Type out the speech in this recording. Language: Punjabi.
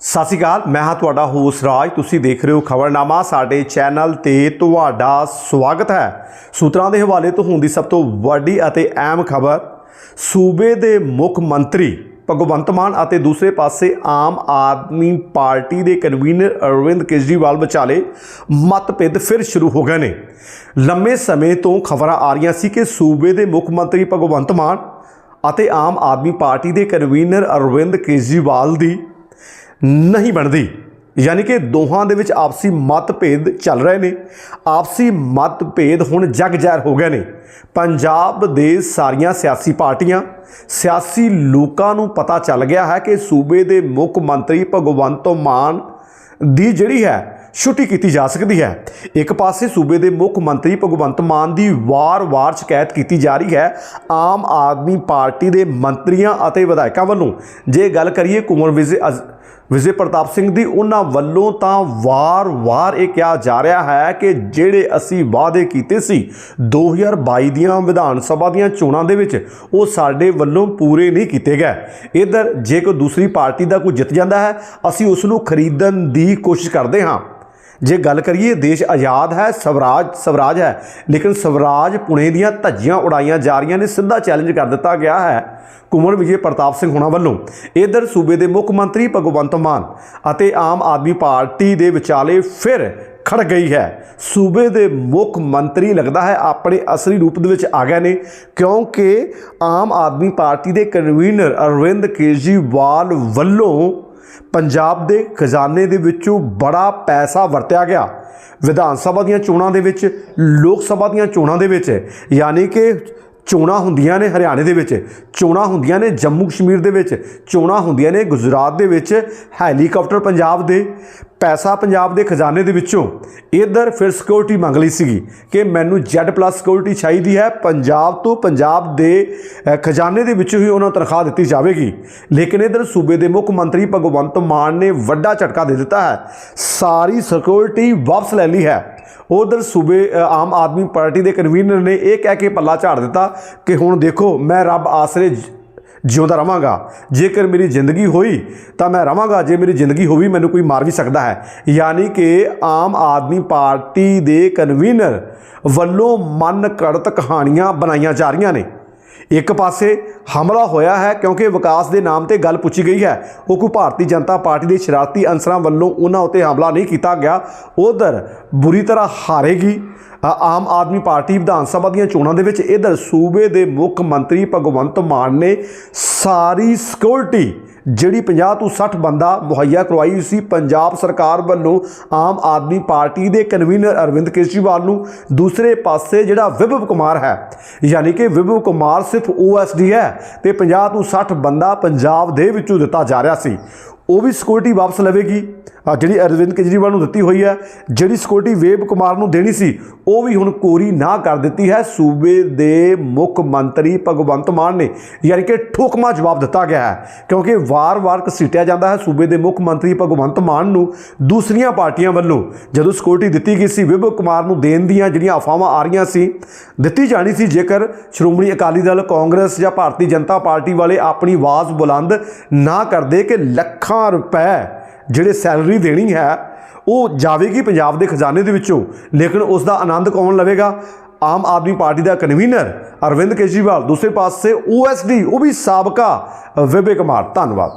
ਸਤਿ ਸ਼੍ਰੀ ਅਕਾਲ, ਮੈਂ ਹਾਂ ਤੁਹਾਡਾ ਹੋਸ ਰਾਜ। ਤੁਸੀਂ ਦੇਖ ਰਹੇ ਹੋ ਖਬਰਨਾਮਾ, ਸਾਡੇ ਚੈਨਲ ਤੇ ਤੁਹਾਡਾ ਸਵਾਗਤ ਹੈ। ਸੂਤਰਾਂ ਦੇ ਹਵਾਲੇ ਤੋਂ ਹੁੰਦੀ ਸਭ ਤੋਂ ਵੱਡੀ ਅਤੇ ਅਹਿਮ ਖਬਰ, ਸੂਬੇ ਦੇ ਮੁੱਖ ਮੰਤਰੀ ਭਗਵੰਤ ਮਾਨ ਅਤੇ ਦੂਸਰੇ ਪਾਸੇ ਆਮ ਆਦਮੀ ਪਾਰਟੀ ਦੇ ਕਨਵੀਨਰ ਅਰਵਿੰਦ ਕੇਜਰੀਵਾਲ ਵਿਚਾਲੇ ਮਤਭੇਦ ਫਿਰ ਸ਼ੁਰੂ ਹੋ ਗਏ ਨੇ। ਲੰਮੇ ਸਮੇਂ ਤੋਂ ਖਬਰਾਂ ਆ ਰਹੀਆਂ ਸੀ ਕਿ ਸੂਬੇ ਦੇ ਮੁੱਖ ਮੰਤਰੀ ਭਗਵੰਤ ਮਾਨ ਅਤੇ ਆਮ ਆਦਮੀ ਪਾਰਟੀ ਦੇ ਕਨਵੀਨਰ ਅਰਵਿੰਦ ਕੇਜਰੀਵਾਲ ਦੀ ਨਹੀਂ ਬਣਦੀ। ਯਾਨੀ ਕਿ ਦੋਹਾਂ ਦੇ ਵਿੱਚ ਆਪਸੀ ਮਤਭੇਦ ਚੱਲ ਰਹੇ ਨੇ। ਆਪਸੀ ਮਤਭੇਦ ਹੁਣ ਜਗ ਜ਼ਾਹਿਰ ਹੋ ਗਏ ਨੇ। ਪੰਜਾਬ ਦੇ ਸਾਰੀਆਂ ਸਿਆਸੀ ਪਾਰਟੀਆਂ, ਸਿਆਸੀ ਲੋਕਾਂ ਨੂੰ ਪਤਾ ਚੱਲ ਗਿਆ ਹੈ ਕਿ ਸੂਬੇ ਦੇ ਮੁੱਖ ਮੰਤਰੀ ਭਗਵੰਤ ਮਾਨ ਦੀ ਜਿਹੜੀ ਹੈ, ਛੁੱਟੀ ਕੀਤੀ ਜਾ ਸਕਦੀ ਹੈ। ਇੱਕ ਪਾਸੇ ਸੂਬੇ ਦੇ ਮੁੱਖ ਮੰਤਰੀ ਭਗਵੰਤ ਮਾਨ ਦੀ ਵਾਰ-ਵਾਰ ਸ਼ਿਕਾਇਤ ਕੀਤੀ ਜਾ ਰਹੀ ਹੈ। ਆਮ ਆਦਮੀ ਪਾਰਟੀ ਦੇ ਮੰਤਰੀਆਂ ਅਤੇ ਵਿਧਾਇਕਾਂ ਵੱਲੋਂ। ਜੇ ਗੱਲ ਕਰੀਏ ਕੁਮਰ ਵਿਜੇ ਅਜ਼- ਵਿਜੇ ਪ੍ਰਤਾਪ ਸਿੰਘ ਦੀ ਉਹਨਾਂ ਵੱਲੋਂ ਤਾਂ ਵਾਰ-ਵਾਰ ਇਹ ਕਿਹਾ ਜਾ ਰਿਹਾ ਹੈ ਕਿ ਜਿਹੜੇ ਅਸੀਂ ਵਾਅਦੇ ਕੀਤੇ ਸੀ 2022 ਦੀਆਂ ਵਿਧਾਨ ਸਭਾ ਦੀਆਂ ਚੋਣਾਂ ਦੇ ਵਿੱਚ, ਉਹ ਸਾਡੇ ਵੱਲੋਂ ਪੂਰੇ ਨਹੀਂ ਕੀਤੇ ਗਏ। ਇਧਰ ਜੇ ਕੋਈ ਦੂਸਰੀ ਪਾਰਟੀ ਦਾ ਕੋਈ ਜਿੱਤ ਜਾਂਦਾ ਹੈ, ਅਸੀਂ ਉਸ ਨੂੰ ਖਰੀਦਣ ਦੀ ਕੋਸ਼ਿਸ਼ ਕਰਦੇ ਹਾਂ। ਜੇ ਗੱਲ ਕਰੀਏ, ਦੇਸ਼ ਆਜ਼ਾਦ ਹੈ, ਸਵਰਾਜ ਸਵਰਾਜ ਹੈ, ਲੇਕਿਨ ਸਵਰਾਜ ਪੁਣੇ ਦੀਆਂ ਧੱਜੀਆਂ ਉਡਾਈਆਂ ਜਾ ਰਹੀਆਂ ਨੇ, ਸਿੱਧਾ ਚੈਲੰਜ ਕਰ ਦਿੱਤਾ ਗਿਆ ਹੈ। ਕੁਮਰ ਵਿਜੇ ਪ੍ਰਤਾਪ ਸਿੰਘ ਹੋਣਾ ਵੱਲੋਂ। ਇਧਰ ਸੂਬੇ ਦੇ ਮੁੱਖ ਮੰਤਰੀ ਭਗਵੰਤ ਮਾਨ ਅਤੇ ਆਮ ਆਦਮੀ ਪਾਰਟੀ ਦੇ ਵਿਚਾਲੇ ਫਿਰ ਖੜ ਗਈ ਹੈ। ਸੂਬੇ ਦੇ ਮੁੱਖ ਮੰਤਰੀ ਲੱਗਦਾ ਹੈ ਆਪਣੇ ਅਸਲੀ ਰੂਪ ਦੇ ਵਿੱਚ ਆ ਗਏ ਨੇ, ਕਿਉਂਕਿ ਆਮ ਆਦਮੀ ਪਾਰਟੀ ਦੇ ਕਨਵੀਨਰ ਅਰਵਿੰਦ ਕੇਜਰੀਵਾਲ ਵੱਲੋਂ ਪੰਜਾਬ ਦੇ ਖਜ਼ਾਨੇ ਦੇ ਵਿੱਚੋਂ ਬੜਾ ਪੈਸਾ ਵਰਤਿਆ ਗਿਆ। ਵਿਧਾਨ ਸਭਾ ਦੀਆਂ ਚੋਣਾਂ ਦੇ ਵਿੱਚ, ਲੋਕ ਸਭਾ ਦੀਆਂ ਚੋਣਾਂ ਦੇ ਵਿੱਚ, ਯਾਨੀ ਕਿ ਚੋਣਾਂ ਹੁੰਦੀਆਂ ਨੇ ਹਰਿਆਣੇ ਦੇ ਵਿੱਚ, ਚੋਣਾਂ ਹੁੰਦੀਆਂ ਨੇ ਜੰਮੂ ਕਸ਼ਮੀਰ ਦੇ ਵਿੱਚ, ਚੋਣਾਂ ਹੁੰਦੀਆਂ ਨੇ ਗੁਜਰਾਤ ਦੇ ਵਿੱਚ ਹੈਲੀਕਾਪਟਰ ਪੰਜਾਬ ਦੇ, ਪੈਸਾ ਪੰਜਾਬ ਦੇ ਖਜ਼ਾਨੇ ਦੇ ਵਿੱਚੋਂ। ਇਧਰ ਫਿਰ ਸਿਕਿਉਰਿਟੀ ਮੰਗ ਲਈ ਸੀਗੀ ਕਿ ਮੈਨੂੰ Z+ ਸਿਕਿਉਰਿਟੀ ਚਾਹੀਦੀ ਹੈ, ਪੰਜਾਬ ਤੋਂ ਪੰਜਾਬ ਦੇ ਖਜ਼ਾਨੇ ਦੇ ਵਿੱਚੋਂ ਹੀ ਉਹਨਾਂ ਨੂੰ ਤਨਖਾਹ ਦਿੱਤੀ ਜਾਵੇਗੀ। ਲੇਕਿਨ ਇਧਰ ਸੂਬੇ ਦੇ ਮੁੱਖ ਮੰਤਰੀ ਭਗਵੰਤ ਮਾਨ ਨੇ ਵੱਡਾ ਝਟਕਾ ਦੇ ਦਿੱਤਾ ਹੈ। ਸਾਰੀ ਸਿਕਿਉਰਿਟੀ ਵਾਪਸ ਲੈ ਲਈ ਹੈ। ਉਧਰ ਸੂਬੇ ਆਮ ਆਦਮੀ ਪਾਰਟੀ ਦੇ ਕਨਵੀਨਰ ਨੇ ਇਹ ਕਹਿ ਕੇ ਪੱਲਾ ਝਾੜ ਦਿੱਤਾ ਕਿ ਹੁਣ ਦੇਖੋ, ਮੈਂ ਰੱਬ ਆਸਰੇ ਜਿਉਂਦਾ ਰਵਾਂਗਾ। ਜੇਕਰ ਮੇਰੀ ਜ਼ਿੰਦਗੀ ਹੋਈ, ਤਾਂ ਮੈਂ ਰਵਾਂਗਾ। ਜੇ ਮੇਰੀ ਜ਼ਿੰਦਗੀ ਹੋਈ ਮੈਨੂੰ ਕੋਈ ਮਾਰ ਵੀ ਸਕਦਾ ਹੈ। ਯਾਨੀ ਕਿ ਆਮ ਆਦਮੀ ਪਾਰਟੀ ਦੇ ਕਨਵੀਨਰ ਵੱਲੋਂ ਮਨ ਕੜਤ ਕਹਾਣੀਆਂ ਬਣਾਈਆਂ ਜਾ ਰਹੀਆਂ ਨੇ। ਇੱਕ ਪਾਸੇ ਹਮਲਾ ਹੋਇਆ ਹੈ ਕਿਉਂਕਿ ਵਿਕਾਸ ਦੇ ਨਾਮ ਤੇ ਗੱਲ ਪੁੱਛੀ ਗਈ ਹੈ। ਉਹ ਕੋਈ ਭਾਰਤੀ ਜਨਤਾ ਪਾਰਟੀ ਦੇ ਸ਼ਰਾਰਤੀ ਅਨਸਰਾਂ ਵੱਲੋਂ ਉਹਨਾਂ ਉੱਤੇ ਹਮਲਾ ਨਹੀਂ ਕੀਤਾ ਗਿਆ। ਉਧਰ ਬੁਰੀ ਤਰ੍ਹਾਂ ਹਾਰੇਗੀ। ਆਮ ਆਦਮੀ ਪਾਰਟੀ ਵਿਧਾਨ ਸਭਾ ਦੀਆਂ ਚੋਣਾਂ ਦੇ ਵਿੱਚ ਇਧਰ ਸੂਬੇ ਦੇ ਮੁੱਖ ਮੰਤਰੀ ਭਗਵੰਤ ਮਾਨ ਨੇ ਸਾਰੀ ਸਿਕਿਉਰਿਟੀ ਜਿਹੜੀ 50 ਤੋਂ 60 ਬੰਦਾ ਮੁਹੱਈਆ ਕਰਵਾਈ ਸੀ, ਪੰਜਾਬ ਸਰਕਾਰ ਵੱਲੋਂ ਆਮ ਆਦਮੀ ਪਾਰਟੀ ਦੇ ਕਨਵੀਨਰ ਅਰਵਿੰਦ ਕੇਜਰੀਵਾਲ ਨੂੰ। ਦੂਸਰੇ ਪਾਸੇ ਜਿਹੜਾ ਵਿਭਵ ਕੁਮਾਰ ਹੈ ਯਾਨੀ ਕਿ ਵਿਭਵ ਕੁਮਾਰ ਸਿਰਫ ਓਐਸਡੀ ਹੈ ਤੇ 50 ਤੋਂ 60 ਬੰਦਾ ਪੰਜਾਬ ਦੇ ਵਿੱਚੋਂ ਦਿੱਤਾ ਜਾ ਰਿਹਾ ਸੀ। ਉਹ ਵੀ ਸਿਕਿਉਰਿਟੀ ਵਾਪਸ ਲਵੇਗੀ। ਜਿਹੜੀ ਅਰਵਿੰਦ ਕੇਜਰੀਵਾਲ ਨੂੰ ਦਿੱਤੀ ਹੋਈ ਹੈ, ਜਿਹੜੀ ਸਿਕਿਉਰਿਟੀ ਵੇਬ ਕੁਮਾਰ ਨੂੰ ਦੇਣੀ ਸੀ, ਉਹ ਵੀ ਹੁਣ ਕੋਰੀ ਨਾ ਕਰ ਦਿੱਤੀ ਹੈ। ਸੂਬੇ ਦੇ ਮੁੱਖ ਮੰਤਰੀ ਭਗਵੰਤ ਮਾਨ ਨੇ ਯਾਨੀ ਕਿ ਠੋਕਮਾ ਜਵਾਬ ਦਿੱਤਾ ਗਿਆ ਹੈ, ਕਿਉਂਕਿ ਵਾਰ-ਵਾਰ ਘਸੀਟਿਆ ਜਾਂਦਾ ਹੈ ਸੂਬੇ ਦੇ ਮੁੱਖ ਮੰਤਰੀ ਭਗਵੰਤ ਮਾਨ ਨੂੰ ਦੂਸਰੀਆਂ ਪਾਰਟੀਆਂ ਵੱਲੋਂ। ਜਦੋਂ ਸਿਕਿਉਰਿਟੀ ਦਿੱਤੀ ਗਈ ਸੀ ਵਿਭਵ ਕੁਮਾਰ ਨੂੰ ਦੇਣ ਦੀਆਂ ਜਿਹੜੀਆਂ ਅਫਵਾਹਾਂ ਆ ਰਹੀਆਂ ਸੀ, ਦਿੱਤੀ ਜਾਣੀ ਸੀ ਜੇਕਰ ਸ਼੍ਰੋਮਣੀ ਅਕਾਲੀ ਦਲ, ਕਾਂਗਰਸ ਜਾਂ ਭਾਰਤੀ ਜਨਤਾ ਪਾਰਟੀ ਵਾਲੇ ਆਪਣੀ ਆਵਾਜ਼ ਬੁਲੰਦ ਨਾ ਕਰਦੇ ਕਿ ਲੱਖਾਂ ਰੁਪਏ ਜਿਹੜੇ ਸੈਲਰੀ ਦੇਣੀ ਹੈ, ਉਹ ਜਾਵੇਗੀ ਪੰਜਾਬ ਦੇ ਖਜ਼ਾਨੇ ਦੇ ਵਿੱਚੋਂ। ਲੇਕਿਨ ਉਸ ਦਾ ਆਨੰਦ ਕੌਣ ਲਵੇਗਾ? ਆਮ ਆਦਮੀ ਪਾਰਟੀ ਦਾ ਕਨਵੀਨਰ ਅਰਵਿੰਦ ਕੇਜਰੀਵਾਲ। ਦੂਸਰੇ ਪਾਸੇ ਓਐਸਡੀ ਉਹ ਵੀ ਸਾਬਕਾ ਵਿਵੇਕ ਕੁਮਾਰ। ਧੰਨਵਾਦ।